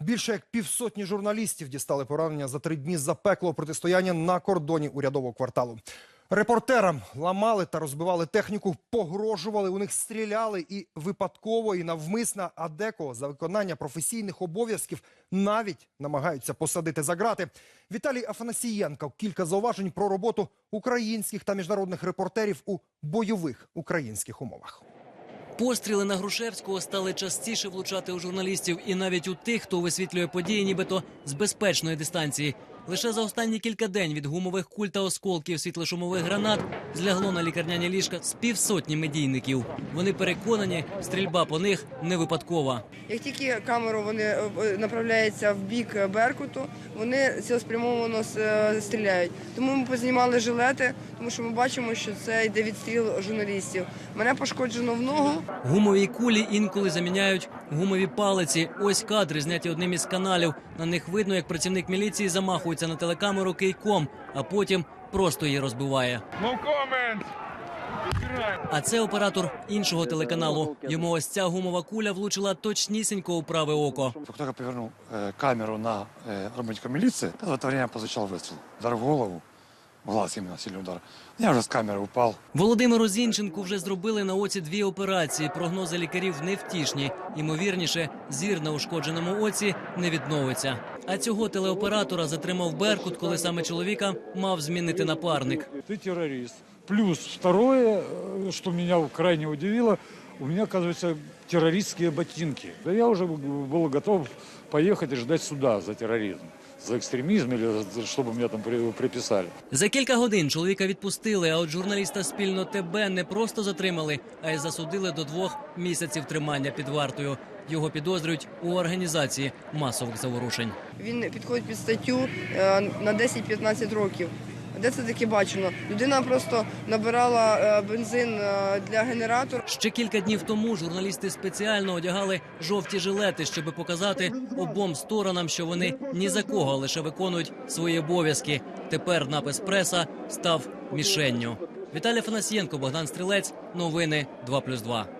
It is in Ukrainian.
Більше як півсотні журналістів дістали поранення за три дні запеклого протистояння на кордоні урядового кварталу. Репортерам ламали та розбивали техніку, погрожували, у них стріляли і випадково, і навмисно, а декого за виконання професійних обов'язків навіть намагаються посадити за грати. Віталій Афанасієнко кілька зауважень про роботу українських та міжнародних репортерів у бойових українських умовах. Постріли на Грушевського стали частіше влучати у журналістів і навіть у тих, хто висвітлює події, нібито з безпечної дистанції. Лише за останні кілька день від гумових куль та осколків світлошумових гранат злягло на лікарняні ліжка з півсотні медійників. Вони переконані, стрільба по них не випадкова. Як тільки камеру вони е, направляються в бік е, Беркуту, вони цілеспрямовано е, стріляють. Тому ми познімали жилети, тому що ми бачимо, що це йде відстріл журналістів. Мене пошкоджено в ногу. Гумові кулі інколи заміняють гумові палиці. Ось кадри зняті одним із каналів. На них видно, як працівник міліції замахується на телекамеру кийком, а потім просто її розбиває. No comment. А це оператор іншого телеканалу. Йому ось ця гумова куля влучила точнісінько у праве око. Как только повернул э, камеру на э, работника милиции, в это время прозвучал выстрел. Удар в голову, в глаз именно сильный удар. Я уже с камеры упал. Володимиру Зінченку вже зробили на оці дві операції. Прогнози лікарів невтішні. Ймовірніше, зір на ушкодженому оці не відновиться. А цього телеоператора затримав Беркут, коли саме чоловіка мав змінити напарник. Ти терорист. Плюс второе, що мене крайне удивило, у меня, оказывается, террористские ботинки. Да я уже был готов поехать и ждать суда за терроризм, за экстремизм или за- чтобы меня там при- приписали. За кілька годин чоловіка відпустили, а от журналіста спільно ТБ не просто затримали, а й засудили до двох місяців тримання під вартою. Його підозрюють у організації масових заворушень. Він підходить під статтю е, на 10-15 років. Де це таке бачено? Людина просто набирала е, бензин е, для генератора. Ще кілька днів тому журналісти спеціально одягали жовті жилети, щоб показати обом сторонам, що вони ні за кого лише виконують свої обов'язки. Тепер напис преса став мішенню. Віталій Фанасієнко, Богдан Стрілець. Новини 2+,2.